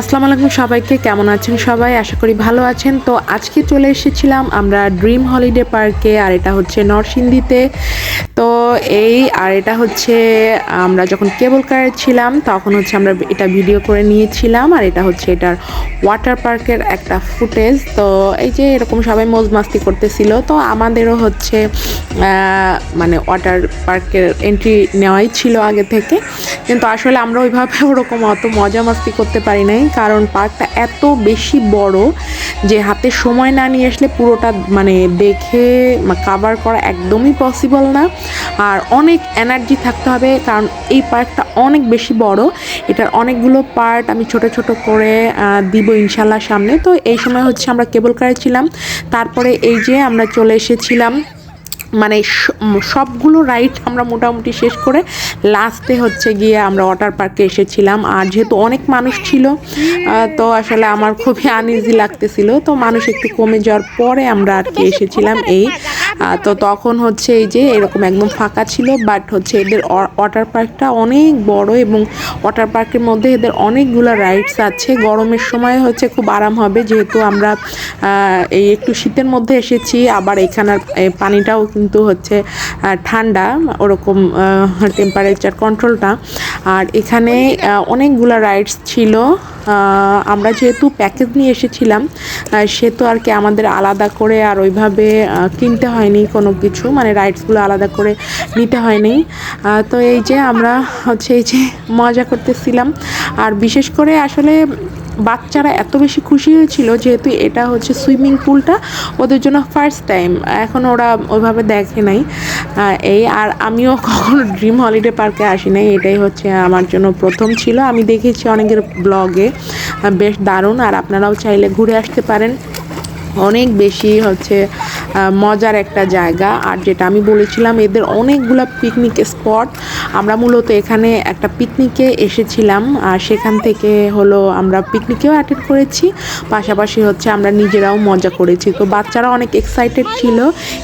আসসালামু আলাইকুম সবাইকে, কেমন আছেন সবাই? আশা করি ভালো আছেন। তো আজকে চলে এসেছিলাম আমরা ড্রিম হলিডে পার্কে আর এটা হচ্ছে নরসিংদীতে। তো এই আর এটা হচ্ছে আমরা যখন কেবল কারে ছিলাম, তখন হচ্ছে আমরা এটা ভিডিও করে নিয়েছিলাম আর এটা হচ্ছে এটার ওয়াটার পার্কের একটা ফুটেজ তো এই যে এরকম সবাই মজ মাস্তি করতেছিল, তো আমাদেরও হচ্ছে মানে ওয়াটার পার্কের এন্ট্রি নেওয়াই ছিল আগে থেকে। কিন্তু আসলে আমরা ওইভাবে ওরকম অত মজা মাস্তি করতে পারি নাই, কারণ পার্কটা এত বেশি বড় যে হাতে সময় না নিয়ে আসলে পুরোটা মানে দেখে কাভার করা একদমই পসিবল না। আর অনেক এনার্জি থাকতে হবে, কারণ এই পার্কটা অনেক বেশি বড়। এটার অনেকগুলো পার্ট আমি ছোট ছোট করে দিব ইনশাল্লাহ সামনে। তো এই সময় হচ্ছে আমরা কেবল কারে ছিলাম। তারপরে এই যে আমরা চলে এসেছিলাম মানে সবগুলো রাইড আমরা মোটামুটি শেষ করে লাস্টে হচ্ছে গিয়ে আমরা ওয়াটার পার্কে এসেছিলাম। আর যেহেতু অনেক মানুষ ছিল তো আসলে আমার খুবই আনইজি লাগতেছিল। তো মানুষ একটু কমে যাওয়ার পরে আমরা আর কি এসেছিলাম এই তো তখন হচ্ছে এই যে এরকম একদম ফাঁকা ছিল বাট হচ্ছে এদের ওয়াটার পার্কটা অনেক বড় এবং ওয়াটার পার্কের মধ্যে এদের অনেকগুলো রাইডস আছে। গরমের সময় হচ্ছে খুব আরাম হবে, যেহেতু আমরা এই একটু শীতের মধ্যে এসেছি, আবার এখানের পানিটাও কিন্তু হচ্ছে ঠান্ডা, ওরকম টেম্পারেচার কন্ট্রোলটা আর এখানে অনেকগুলো রাইডস ছিল। আমরা যেহেতু প্যাকেজ নিয়ে এসেছিলাম সে তো আর কি আমাদের আলাদা করে আর ওইভাবে কিনতে হয়নি কোনো কিছু। মানে রাইডসগুলো আলাদা করে নিতে হয়নি। তো এই যে আমরা হচ্ছে এই যে মজা করতেছিলাম। আর বিশেষ করে আসলে বাচ্চারা এত বেশি খুশি হয়েছিল যেহেতু এটা হচ্ছে সুইমিং পুলটা ওদের জন্য ফার্স্ট টাইম এখন ওরা ওইভাবে দেখে নাই। এই আর আমিও কখনো ড্রিম হলিডে পার্কে আসি নাই। এটাই হচ্ছে আমার জন্য প্রথম ছিল। আমি দেখেছি অনেকের ব্লগে বেশ দারুণ। আর আপনারাও চাইলে ঘুরে আসতে পারেন। অনেক বেশি হচ্ছে মজার একটা জায়গা। আর যেটা আমি বলেছিলাম, এদের অনেকগুলো পিকনিক স্পট আমরা মূলত এখানে একটা পিকনিকে এসেছিলাম, আর সেখান থেকে হলো আমরা পিকনিকেও অ্যাটেন্ড করেছি। পাশাপাশি হচ্ছে আমরা নিজেরাও মজা করেছি। তো বাচ্চারা অনেক এক্সাইটেড ছিল।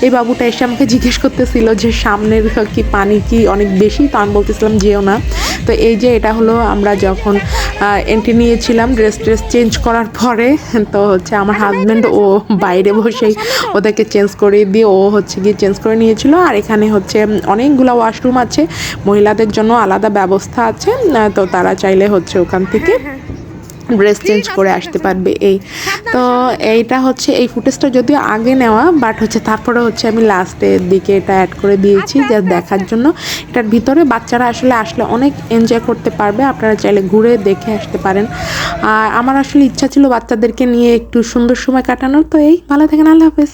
এই বাবুটা এসে আমাকে জিজ্ঞেস করতেছিল যে, সামনের কি পানি কি অনেক বেশি? তো আমি বলতেছিলাম, যেও না। তো এই যে এটা হলো আমরা যখন এন্ট্রি নিয়েছিলাম ড্রেস ট্রেস চেঞ্জ করার পরে, তো হচ্ছে আমার হাজব্যান্ড ও বাইরে বসেই ওদেরকে চেঞ্জ করে দিয়ে ও হচ্ছে গিয়ে চেঞ্জ করে নিয়েছিল। আর এখানে হচ্ছে অনেকগুলো ওয়াশরুম আছে, মহিলাদের জন্য আলাদা ব্যবস্থা আছে তো তারা চাইলে হচ্ছে ওখান থেকে ড্রেস চেঞ্জ করে আসতে পারবে এই। তো এইটা হচ্ছে এই ফুটেজটা যদিও আগে নেওয়া বাট হচ্ছে তারপরে হচ্ছে আমি লাস্টের দিকে এটা অ্যাড করে দিয়েছি যা দেখার জন্য। এটার ভিতরে বাচ্চারা আসলে আসলে অনেক এনজয় করতে পারবে আপনারা চাইলে ঘুরে দেখে আসতে পারেন। আর আমার আসলে ইচ্ছা ছিল বাচ্চাদেরকে নিয়ে একটু সুন্দর সময় কাটানোর। তো এই ভালো থাকেন আল্লাহ হাফেজ।